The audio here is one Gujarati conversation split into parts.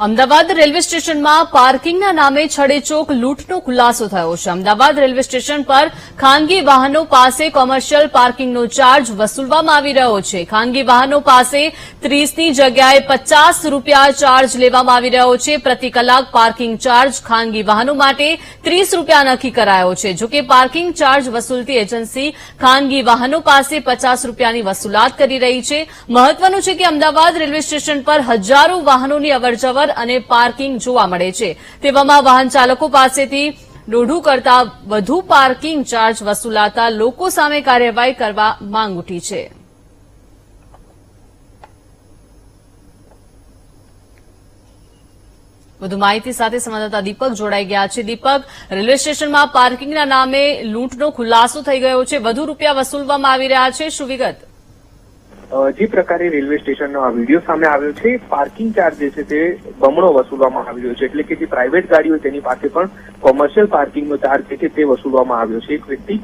અમદાવાદ રેલવે સ્ટેશનમાં પાર્કિંગના નામે છડેચોક લૂંટનો ખુલાસો થયો છે. અમદાવાદ રેલવે સ્ટેશન પર ખાનગી વાહનો પાસે કોમર્શિયલ પાર્કિંગનો ચાર્જ વસૂલવામાં આવી રહ્યો છે. ખાનગી વાહનો પાસે ત્રીસની જગ્યાએ પચાસ રૂપિયા ચાર્જ લેવામાં આવી રહ્યો છે. પ્રતિ કલાક પાર્કિંગ ચાર્જ ખાનગી વાહનો માટે ત્રીસ રૂપિયા નક્કી કરાયો છે. જોકે પાર્કિંગ ચાર્જ વસૂલતી એજન્સી ખાનગી વાહનો પાસે પચાસ રૂપિયાની વસૂલાત કરી રહી છે. મહત્વનું છે કે અમદાવાદ રેલવે સ્ટેશન પર હજારો વાહનોની અવરજવર અને પાર્કિંગ જોવા મળે છે. તેવામાં વાહન ચાલકો પાસેથી દોઢું કરતા વધુ પાર્કિંગ ચાર્જ વસૂલાતા લોકો સામે કાર્યવાહી કરવા માંગ ઉઠી છે. વધુ માહિતી સાથે સંવાદદાતા દીપક જોડાઈ ગયા છે. દીપક, રેલવે સ્ટેશનમાં પાર્કિંગના નામે લૂંટનો ખુલાસો થઈ ગયો છે. વધુ રૂપિયા વસૂલવામાં આવી રહ્યા છે. શું વિગત? જે પ્રકારે રેલવે સ્ટેશનનો આ વીડિયો સામે આવ્યો છે, પાર્કિંગ ચાર્જ જે છે તે બમણો વસૂલવામાં આવી રહ્યો છે. એટલે કે જે પ્રાઇવેટ ગાડીઓ તેની પાસે પણ કોમર્શિયલ પાર્કિંગનો ચાર્જ જે છે તે વસૂલવામાં આવ્યો છે. એક વ્યક્તિ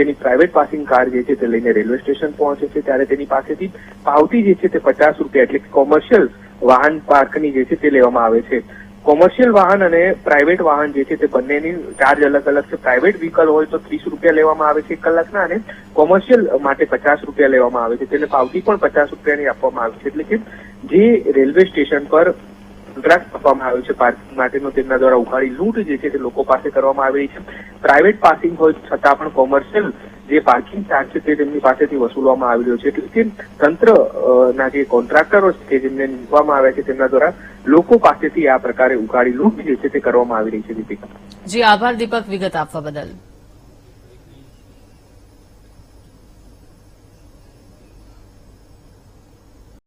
તેની પ્રાઇવેટ પાર્કિંગ કાર જે છે તે લઈને રેલવે સ્ટેશન પહોંચે છે ત્યારે તેની પાસેથી પાવતી જે છે તે પચાસ રૂપિયા એટલે કોમર્શિયલ વાહન પાર્કની જે છે તે લેવામાં આવે છે. કોમર્શિયલ વાહન અને પ્રાઇવેટ વાહન જે છે તે બંનેની ચાર્જ અલગ અલગ છે. પ્રાઇવેટ વ્હીકલ હોય તો ત્રીસ રૂપિયા લેવામાં આવે છે એક કલાકના અને કોમર્શિયલ માટે પચાસ રૂપિયા લેવામાં આવે છે. તેને પાવતી પણ પચાસ રૂપિયાની આપવામાં આવે છે. એટલે કે જે રેલવે સ્ટેશન પર કોન્ટ્રાક્ટ આપવામાં આવ્યો છે. પાર્કિંગ માટેનો તેમના દ્વારા ઉઘાડી લૂંટ જે છે તે લોકો પાસે કરવામાં આવી છે. પ્રાઇવેટ પાર્કિંગ હોય છતાં પણ કોમર્શિયલ જે પાર્કિંગ ચાર્જ છે તે તેમની પાસેથી વસૂલવામાં આવી રહ્યો છે. એટલે કે તંત્ર ના જે કોન્ટ્રાક્ટરો છે જેમને મૂકવામાં આવ્યા છે. તેમના દ્વારા લોકો પાસેથી આ પ્રકારે ઉઘાડી લૂંટ જે છે તે કરવામાં આવી રહી છે, દીપિકા. જી, આભાર દીપક. વિગત આપવા બદલ.